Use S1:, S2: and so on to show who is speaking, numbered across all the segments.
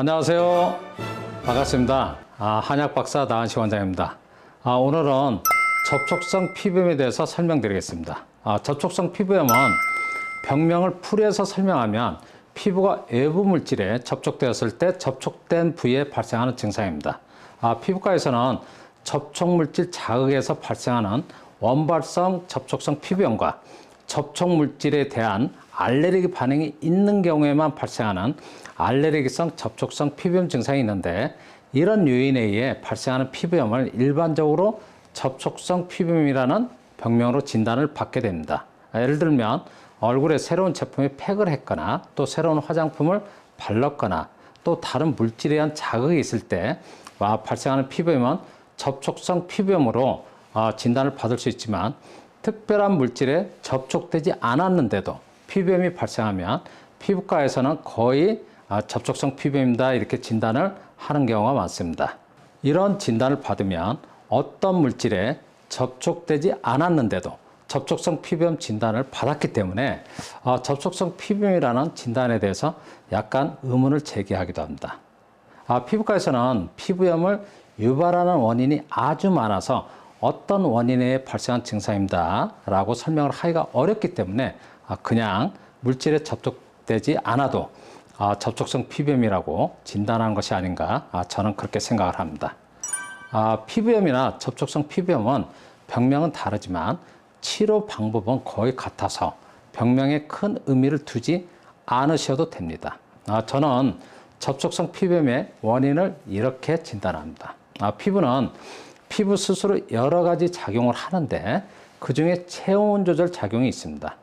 S1: 안녕하세요. 반갑습니다. 아, 한약 박사 나한시 원장입니다. 아, 오늘은 접촉성 피부염에 대해서 설명드리겠습니다. 아, 접촉성 피부염은 병명을 풀이해서 설명하면 피부가 외부 물질에 접촉되었을 때 접촉된 부위에 발생하는 증상입니다. 아, 피부과에서는 접촉 물질 자극에서 발생하는 원발성 접촉성 피부염과 접촉 물질에 대한 알레르기 반응이 있는 경우에만 발생하는 알레르기성 접촉성 피부염 증상이 있는데 이런 요인에 의해 발생하는 피부염을 일반적으로 접촉성 피부염이라는 병명으로 진단을 받게 됩니다. 예를 들면 얼굴에 새로운 제품에 팩을 했거나 또 새로운 화장품을 발랐거나 또 다른 물질에 의한 자극이 있을 때 와, 발생하는 피부염은 접촉성 피부염으로 어, 진단을 받을 수 있지만 특별한 물질에 접촉되지 않았는데도 피부염이 발생하면 피부과에서는 거의 아, 접촉성 피부염이다 이렇게 진단을 하는 경우가 많습니다. 이런 진단을 받으면 어떤 물질에 접촉되지 않았는데도 접촉성 피부염 진단을 받았기 때문에 어, 접촉성 피부염이라는 진단에 대해서 약간 의문을 제기하기도 합니다. 아, 피부과에서는 피부염을 유발하는 원인이 아주 많아서 어떤 원인에 발생한 증상입니다. 라고 설명을 하기가 어렵기 때문에 아, 그냥 물질에 접촉되지 않아도 아, 접촉성 피부염이라고 진단한 것이 아닌가 아, 저는 그렇게 생각을 합니다. 아, 피부염이나 접촉성 피부염은 병명은 다르지만 치료 방법은 거의 같아서 병명에 큰 의미를 두지 않으셔도 됩니다. 아, 저는 접촉성 피부염의 원인을 이렇게 진단합니다. 아, 피부는 피부 스스로 여러 가지 작용을 하는데 그 중에 체온 조절 작용이 있습니다.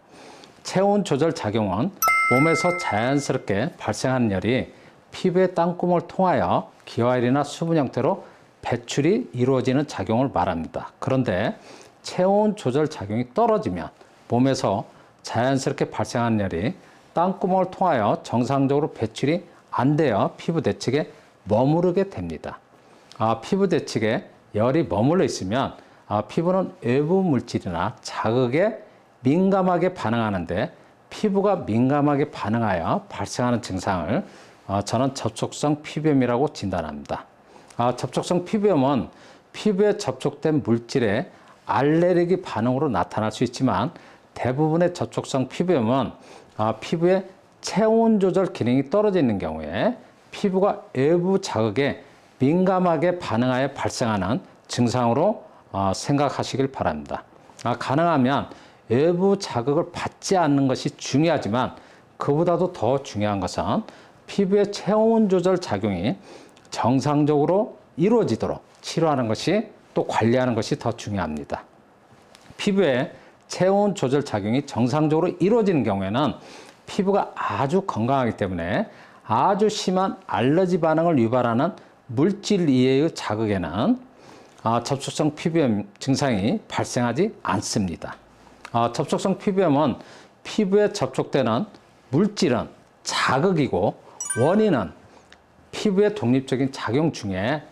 S1: 체온 조절 작용은 몸에서 자연스럽게 발생하는 열이 피부의 땅구멍을 통하여 기화열이나 수분 형태로 배출이 이루어지는 작용을 말합니다. 그런데 체온 조절 작용이 떨어지면 몸에서 자연스럽게 발생하는 열이 땅구멍을 통하여 정상적으로 배출이 안 되어 피부 대측에 머무르게 됩니다. 아, 피부 대측에 열이 머물러 있으면 아, 피부는 외부 물질이나 자극에 민감하게 반응하는데 피부가 민감하게 반응하여 발생하는 증상을 어, 저는 접촉성 피부염이라고 진단합니다. 아, 접촉성 피부염은 피부에 접촉된 물질의 알레르기 반응으로 나타날 수 있지만 대부분의 접촉성 피부염은 아, 피부의 체온 조절 기능이 떨어져 있는 경우에 피부가 외부 자극에 민감하게 반응하여 발생하는 증상으로 어, 생각하시길 바랍니다. 아, 가능하면 외부 자극을 받지 않는 것이 중요하지만 그보다도 더 중요한 것은 피부의 체온 조절 작용이 정상적으로 이루어지도록 치료하는 것이 또 관리하는 것이 더 중요합니다. 피부의 체온 조절 작용이 정상적으로 이루어지는 경우에는 피부가 아주 건강하기 때문에 아주 심한 알러지 반응을 유발하는 물질 이외의 자극에는 아, 접촉성 피부염 증상이 발생하지 않습니다. 아, 접촉성 피부염은 피부에 접촉되는 물질은 자극이고 원인은 피부의 독립적인 작용 중에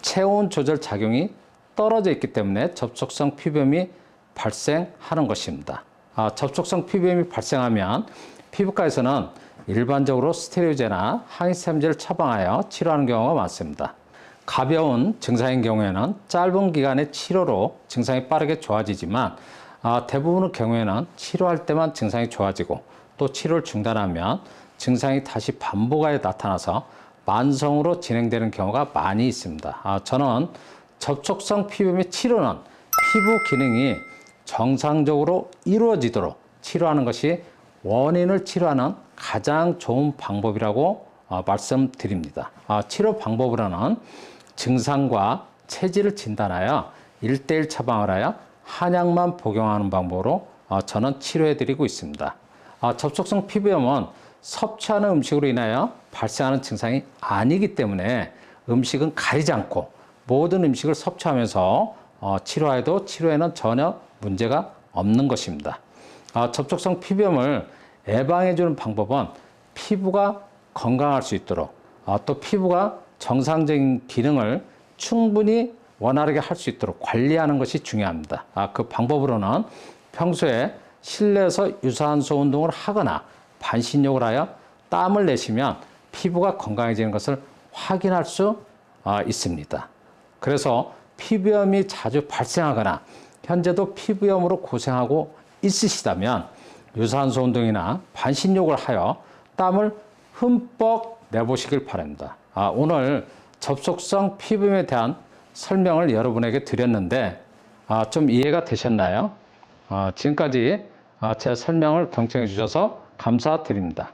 S1: 체온 조절 작용이 떨어져 있기 때문에 접촉성 피부염이 발생하는 것입니다. 아, 접촉성 피부염이 발생하면 피부과에서는 일반적으로 스테로이드나 항히스타민제를 처방하여 치료하는 경우가 많습니다. 가벼운 증상인 경우에는 짧은 기간의 치료로 증상이 빠르게 좋아지지만 아, 대부분의 경우에는 치료할 때만 증상이 좋아지고 또 치료를 중단하면 증상이 다시 반복하여 나타나서 만성으로 진행되는 경우가 많이 있습니다. 아, 저는 접촉성 피부염의 치료는 피부 기능이 정상적으로 이루어지도록 치료하는 것이 원인을 치료하는 가장 좋은 방법이라고 어, 말씀드립니다. 아, 치료 방법으로는 증상과 체질을 진단하여 일대일 처방을 하여 한약만 복용하는 방법으로 어, 저는 치료해드리고 있습니다. 아, 접촉성 피부염은 섭취하는 음식으로 인하여 발생하는 증상이 아니기 때문에 음식은 가리지 않고 모든 음식을 섭취하면서 어, 치료해도 치료에는 전혀 문제가 없는 것입니다. 아, 접촉성 피부염을 예방해주는 방법은 피부가 건강할 수 있도록 아, 또 피부가 정상적인 기능을 충분히 원활하게 할 수 있도록 관리하는 것이 중요합니다. 아, 그 방법으로는 평소에 실내에서 유산소 운동을 하거나 반신욕을 하여 땀을 내시면 피부가 건강해지는 것을 확인할 수 아, 있습니다. 그래서 피부염이 자주 발생하거나 현재도 피부염으로 고생하고 있으시다면 유산소 운동이나 반신욕을 하여 땀을 흠뻑 내보시길 바랍니다. 아, 오늘 접촉성 피부염에 대한 설명을 여러분에게 드렸는데 아, 좀 이해가 되셨나요? 아, 지금까지 아, 제 설명을 경청해 주셔서 감사드립니다.